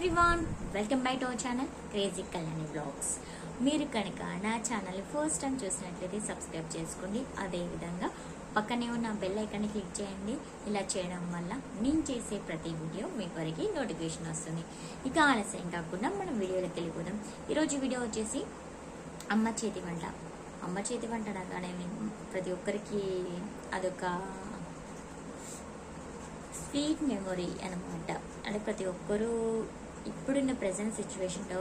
Everyone welcome back to our channel crazy Kalyani blogs మీరు కనుక నా ఛానల్ ఫస్ట్ టైం చూసినట్లయితే సబ్స్క్రైబ్ చేసుకోండి. అదేవిధంగా పక్కనే ఉన్న బెల్ ఐకాన్ని క్లిక్ చేయండి. ఇలా చేయడం వల్ల నేను చేసే ప్రతి వీడియో మీ వరకు నోటిఫికేషన్ వస్తుంది. ఇక ఆలస్యం కాకుండా మనం వీడియోలోకి వెళ్ళిపోదాం. ఈరోజు వీడియో వచ్చేసి అమ్మ చేతి వంట. అమ్మ చేతి వంట అనగానే ప్రతి ఒక్కరికి అదొక స్వీట్ మెమొరీ అనమాట అంటే ప్రతి ఒక్కరూ ఇప్పుడున్న ప్రజెంట్ సిచ్యువేషన్లో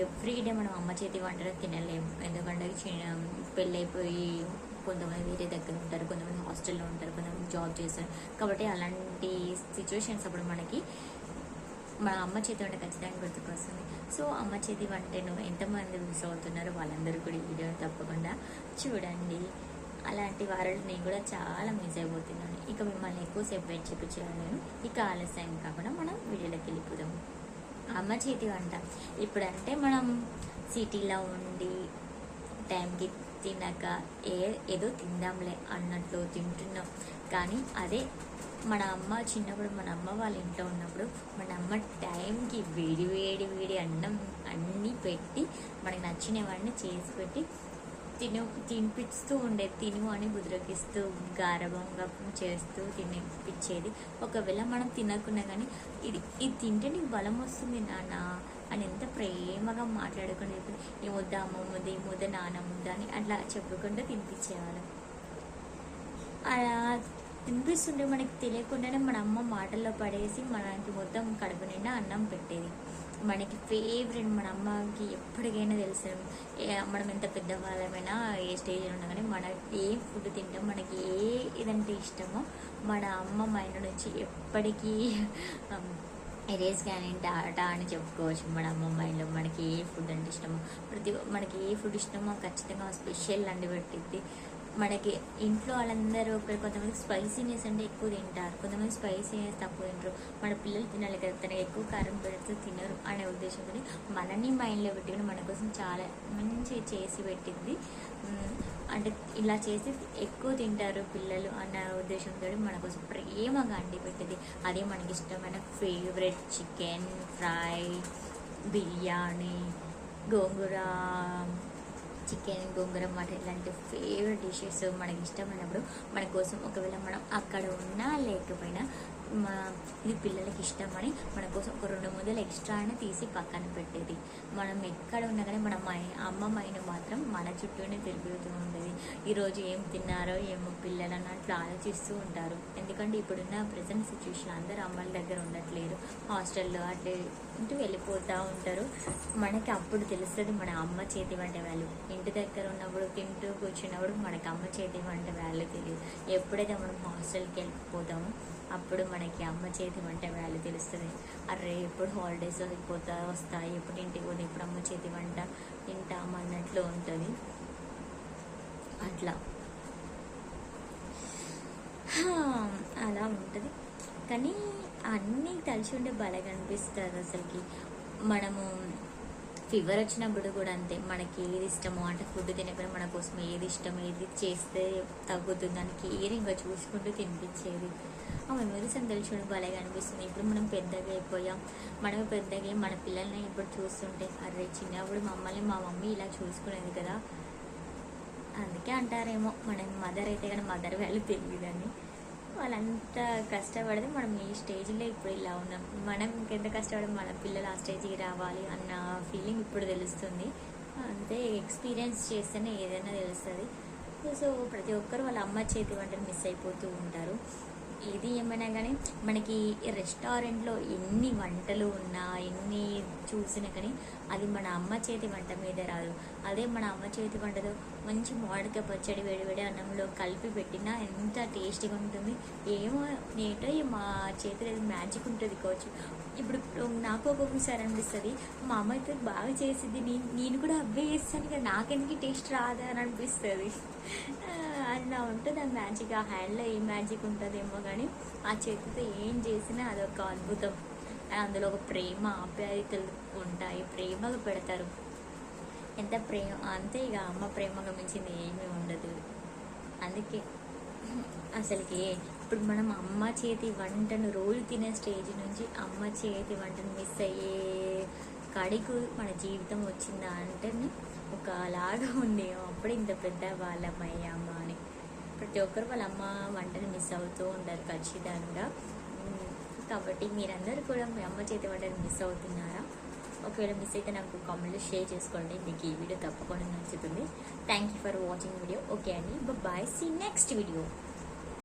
ఎవ్రీ డే మనం అమ్మ చేతి వంటలు తినలేము ఎందుకంటే చిన్న పెళ్ళైపోయి కొంతమంది వేరే దగ్గర ఉంటారు కొంతమంది హాస్టల్లో ఉంటారు కొంతమంది జాబ్ చేస్తారు. కాబట్టి అలాంటి సిచ్యువేషన్స్ అప్పుడు మనకి మన అమ్మ చేతి వంట ఖచ్చితంగా గుర్తుకొస్తుంది. సో అమ్మ చేతి వంటను ఎంతమంది మిస్ అవుతున్నారో వాళ్ళందరూ కూడా వీడియో తప్పకుండా చూడండి. అలాంటి వారిని నేను కూడా చాలా మిస్ అయిపోతున్నాను. ఇక మిమ్మల్ని ఎక్కువసేపు వెయిట్ చేపించాను నేను ఇక ఆలస్యం కాకుండా మనం వీడియోలోకి వెళ్ళిపోదాం. అమ్మ చేతి వంట. ఇప్పుడంటే మనం సిటీలో ఉండి టైంకి తినక ఏ ఏదో తిందాంలే అన్నట్లు తింటున్నాం. కానీ అదే మన అమ్మ చిన్నప్పుడు మన అమ్మ వాళ్ళ ఇంట్లో ఉన్నప్పుడు మన అమ్మ టైంకి వేడి వేడి వేడి అన్నం అన్నీ పెట్టి మనకి నచ్చినవన్నీ చేసి పెట్టి తిను తినిపిస్తూ ఉండేది తిను అని బుద్రకిస్తూ గారభంగా చేస్తూ తినిపించేది. ఒకవేళ మనం తినకున్నా కానీ ఇది ఇది తింటే నీకు బలం వస్తుంది నాన్న అని ఎంత ప్రేమగా మాట్లాడుకునేది ఈ ముద్ద అమ్మ ముద్ద ఈ ముద్ద నాన్న ముద్ద అని అట్లా చెప్పుకుంటూ తినిపించేవాళ్ళం. అలా తినిపిస్తుంటే మనకి తెలియకుండానే మన అమ్మ మాటల్లో పడేసి మనకి మొత్తం కడుపు నిండా అన్నం పెట్టేది. మనకి ఫేవరెట్ మన అమ్మకి ఎప్పటికైనా తెలుసు. మనం ఎంత పెద్దవాళ్ళమైనా ఏ స్టేజ్లో ఉన్నా కానీ మన ఏ ఫుడ్ తింటాం మనకి ఏ ఇదంటే ఇష్టమో మన అమ్మ మైండ్ నుంచి ఎప్పటికీ ఎరేస్ కానీ డాటా అని చెప్పుకోవచ్చు. మన అమ్మ మైండ్లో మనకి ఏ ఫుడ్ అంటే ఇష్టమో ప్రతి మనకి ఏ ఫుడ్ ఇష్టమో ఖచ్చితంగా స్పెషల్ అండి పెట్టిద్ది. మనకి ఇంట్లో వాళ్ళందరూ ఒకరు కొంతమంది స్పైసీనెస్ అంటే ఎక్కువ తింటారు కొంతమంది స్పైసీనెస్ తక్కువ తింటారు. మన పిల్లలు తినాలి కదా తనకి ఎక్కువ కారం పెడితే తినరు అనే ఉద్దేశంతో మనని మైండ్లో పెట్టుకుని మన కోసం చాలా మంచి చేసి పెట్టింది. అంటే ఇలా చేసి ఎక్కువ తింటారు పిల్లలు అన్న ఉద్దేశంతో మన కోసం ప్రేమగా అండి పెట్టింది. అదే మనకి ఇష్టమైన favourite chicken fry biryani gongura chicken gongura mutton ఇలాంటి ఫేవరెట్ డిషెస్ మనకి ఇష్టమైనప్పుడు మన కోసం ఒకవేళ మనం అక్కడ ఉన్నా లేకపోయినా మా ఇది పిల్లలకి ఇష్టమని మన కోసం ఒక రెండు ముద్దలు ఎక్స్ట్రా అని తీసి పక్కన పెట్టేది. మనం ఎక్కడ ఉన్నా కానీ మన మై అమ్మ మైండ్ మాత్రం మన చుట్టూనే తిరుగుతూ ఉండేది. ఈరోజు ఏం తిన్నారో ఏమో పిల్లలు అన్నట్లు ఆలోచిస్తూ ఉంటారు. ఎందుకంటే ఇప్పుడున్న ప్రజెంట్ సిచ్యువేషన్ అందరూ అమ్మల దగ్గర ఉండట్లేరు హాస్టల్లో అట్లే ఇంటూ వెళ్ళిపోతూ ఉంటారు. మనకి అప్పుడు తెలుస్తుంది మన అమ్మ చేతి వంట వాళ్ళు ఇంటి దగ్గర ఉన్నప్పుడు తింటూ కూర్చున్నప్పుడు మనకి అమ్మ చేతి వంట వాళ్ళు తెలియదు. ఎప్పుడైతే మనం హాస్టల్కి వెళ్ళిపోతామో అప్పుడు మనకి అమ్మ చేతి వంట వాల్యూ తెలుస్తుంది. అరే ఎప్పుడు హాలిడేస్ పోతా వస్తాయి ఎప్పుడు ఇంటికి పోతే ఎప్పుడు అమ్మ చేతి వంట తింటామన్నట్లు ఉంటుంది. అట్లా. అలా ఉంటుంది. కానీ అన్నీ కలిసి ఉంటే భలేగా అనిపిస్తుంది అసలుకి. మనము ఫీవర్ వచ్చినప్పుడు కూడా అంతే. మనకి ఏది ఇష్టమో అంటే ఫుడ్ తినకుండా మన కోసం ఏది ఇష్టం ఏది చేస్తే తగ్గుతుంది అని కేరింగ్గా చూసుకుంటూ తినిపించేది. ఆ మెమరీస్ అని తెలిసి భలేగా అనిపిస్తుంది. ఇప్పుడు మనం పెద్దగా అయిపోయాం. మనం పెద్దగా మన పిల్లల్ని ఇప్పుడు చూస్తుంటే అరే చిన్నప్పుడు మమ్మల్ని మా మమ్మీ ఇలా చూసుకునేది కదా. అందుకే అంటారేమో మన మదర్ అయితే కానీ మదర్ వాల్యూ తెలియదని వాళ్ళంతా కష్టపడితే మనం ఈ స్టేజ్లో ఇప్పుడు ఇలా ఉన్నాం. మనం ఇంకెంత కష్టపడి మన పిల్లలు ఆ స్టేజ్కి రావాలి అన్న ఫీలింగ్ ఇప్పుడు తెలుస్తుంది. అంతే ఎక్స్పీరియన్స్ చేస్తేనే ఏదైనా తెలుస్తుంది. సో ప్రతి ఒక్కరు వాళ్ళ అమ్మ చేతి వంటను మిస్ అయిపోతూ ఉంటారు. ఏది ఏమైనా కానీ మనకి రెస్టారెంట్లో ఎన్ని వంటలు ఉన్నా ఎన్ని చూసినా కానీ అది మన అమ్మ చేతి వంట మీద రాదు. అదే మన అమ్మ చేతి వంటతో మంచి మామిడికాయ పచ్చడి వేడివేడి అన్నంలో కలిపి పెట్టినా ఎంత టేస్టీగా ఉంటుంది ఏమో నేటో ఈ మా చేతిలో ఏదో మ్యాజిక్ ఉంటుంది కావచ్చు. ఇప్పుడు నాకు ఒక్కొక్కసారి అనిపిస్తుంది మా అమ్మ అయితే బాగా చేసింది నేను నేను కూడా అబ్బే చేస్తాను కదా నాకెందుకు టేస్ట్ రాదా అని అనిపిస్తుంది. ఆ, అలా ఉంటుంది ఆ మ్యాజిక్ ఆ హ్యాండ్లో ఏ మ్యాజిక్ ఉంటుందేమో కానీ ఆ చేతితో ఏం చేసినా అదొక అద్భుతం. అందులో ఒక ప్రేమ ఆప్యాయతలు ఉంటాయి ప్రేమగా పెడతారు. ఎంత ప్రేమ? అంతే ఇక అమ్మ ప్రేమగా మించింది ఏమీ ఉండదు. అందుకే అసలుకి ఇప్పుడు మనం అమ్మ చేతి వంటను రోజు తినే స్టేజ్ నుంచి అమ్మ చేతి వంటను మిస్ అయ్యే కడికు మన జీవితం వచ్చిందా అంటే ఒక లాగా ఉంది. అప్పుడు ఇంత పెద్ద వాళ్ళమయ్యామా అని. ప్రతి ఒక్కరు వాళ్ళ అమ్మ వంటని మిస్ అవుతూ ఉంటారు ఖచ్చితంగా. కాబట్టి మీరందరూ కూడా మీ అమ్మ చేతి వంటని మిస్ అవుతున్నారా? ఒకవేళ మిస్ అయితే నాకు కామెంట్లో షేర్ చేసుకోండి మీకు ఈ వీడియో తప్పకుండా నచ్చుతుంది thank you for watching video okay అండి బాయ్ సీ నెక్స్ట్ వీడియో